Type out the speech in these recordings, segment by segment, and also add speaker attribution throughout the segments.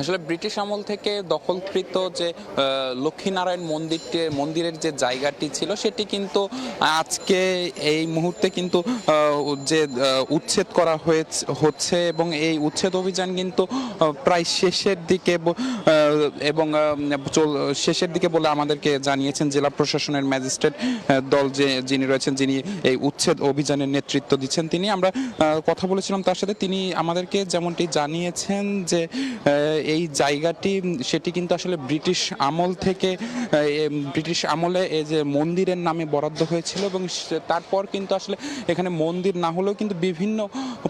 Speaker 1: আসলে ব্রিটিশ আমল থেকে দখলকৃত যে লক্ষ্মীনারায়ণ মন্দিরটি, মন্দিরের যে জায়গাটি ছিল, সেটি কিন্তু আজকে এই মুহূর্তে কিন্তু যে উচ্ছেদ করা হয়েছে, হচ্ছে এবং এই উচ্ছেদ অভিযান কিন্তু প্রায় শেষের দিকে এবং শেষের দিকে বলে আমাদেরকে জানিয়েছেন জেলা প্রশাসনের ম্যাজিস্ট্রেট দল যে, যিনি রয়েছেন, যিনি এই উচ্ছেদ অভিযানের নেতৃত্ব দিচ্ছেন, তিনি আমরা কথা বলেছিলাম তার সাথে, তিনি আমাদেরকে যেমনটি জানিয়েছেন যে এই জায়গাটি, সেটি কিন্তু আসলে ব্রিটিশ আমল থেকে ব্রিটিশ আমলে এই যে মন্দিরের নামে বরাদ্দ হয়েছিল এবং তারপর কিন্তু আসলে এখানে মন্দির না হলেও কিন্তু বিভিন্ন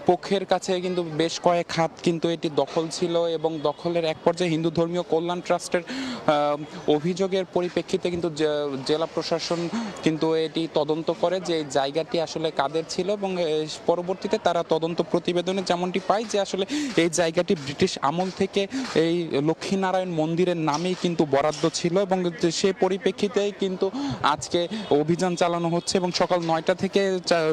Speaker 1: পক্ষের কাছে কিন্তু বেশ কয়েক হাত কিন্তু এটি দখল ছিল এবং দখলের এক পর্যায়ে হিন্দু ধর্মীয় কল্যাণ ট্রাস্টের অভিযোগের পরিপ্রেক্ষিতে কিন্তু জেলা প্রশাসন কিন্তু এটি তদন্ত করে যে এই জায়গাটি আসলে কাদের ছিল এবং পরবর্তীতে তারা তদন্ত প্রতিবেদনে যেমনটি পায় যে আসলে এই জায়গাটি ব্রিটিশ আমল থেকে এই লক্ষ্মীনারায়ণ মন্দিরের নামেই কিন্তু বরাদ্দ ছিল এবং সে পরিপ্রেক্ষিতেই কিন্তু আজকে অভিযান চালানো হচ্ছে এবং সকাল নয়টা থেকে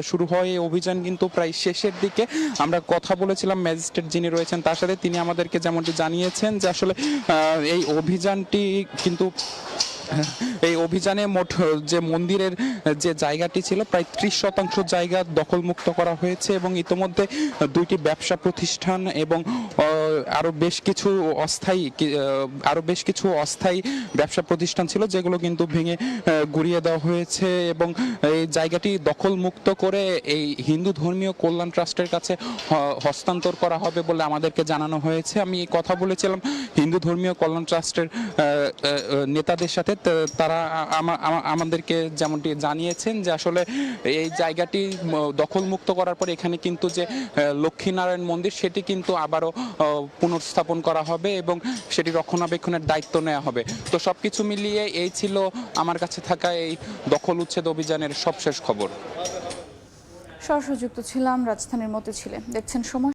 Speaker 1: শুরু হয় এই অভিযান কিন্তু প্রায় শেষের দিকে। আমরা কথা বলেছিলাম ম্যাজিস্ট্রেট যিনি রয়েছেন তার সাথে, তিনি আমাদেরকে যেমনটি জানিয়েছেন যে আসলে এই অভিযানটি কিন্তু, এই অভিযানে মোট, যে মন্দিরের যে জায়গাটি ছিল প্রায় ত্রিশ শতাংশ জায়গা দখলমুক্ত করা হয়েছে এবং ইতোমধ্যে দুইটি ব্যবসা প্রতিষ্ঠান এবং আহ, আরও বেশ কিছু অস্থায়ী কি- আহ, আরও বেশ কিছু অস্থায়ী ব্যবসা প্রতিষ্ঠান ছিল যেগুলো কিন্তু ভেঙে গুড়িয়ে দেওয়া হয়েছে এবং এই জায়গাটি দখলমুক্ত করে এই হিন্দু ধর্মীয় কল্যাণ ট্রাস্টের কাছে হস্তান্তর করা হবে বলে আমাদেরকে জানানো হয়েছে। আমি কথা বলেছিলাম হিন্দু ধর্মীয় কল্যাণ ট্রাস্টের নেতাদের সাথে তারা আমা- আমা- আমাদেরকে যেমনটি জানিয়েছেন যে আসলে এই জায়গাটি দখলমুক্ত করার পর এখানে কিন্তু যে লক্ষ্মীনারায়ণ মন্দির সেটি কিন্তু আবারও পুনর্স্থাপন করা হবে এবং সেটি রক্ষণাবেক্ষণের দায়িত্ব নেওয়া হবে। তো সব কিছু মিলিয়ে এই ছিল আমার কাছে থাকা এই দখল উচ্ছেদ অভিযানের সবশেষ খবর।
Speaker 2: সরাসরি যুক্ত ছিলাম, রাজধানীর মতে ছিলেন দেখছেন সময়।